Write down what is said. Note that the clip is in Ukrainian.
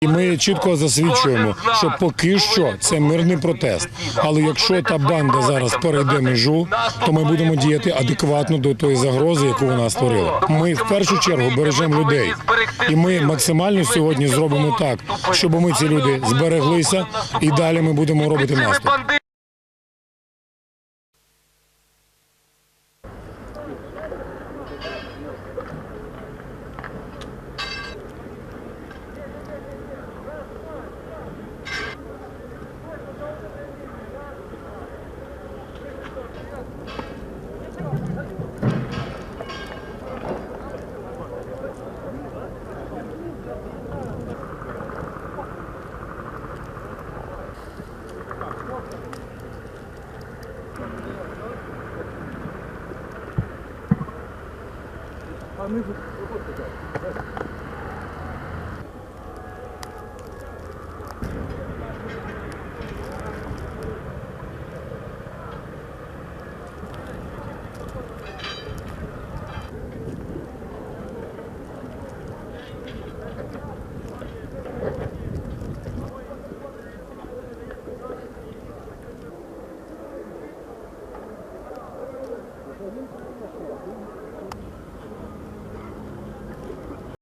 І ми чітко засвідчуємо, що поки що це мирний протест. Але якщо та банда зараз перейде межу, то ми будемо діяти адекватно до тої загрози, яку вона створила. Ми в першу чергу бережемо людей, і ми максимально сьогодні зробимо так, щоб ми ці люди збереглися, і далі ми будемо робити наступ. あ、無理。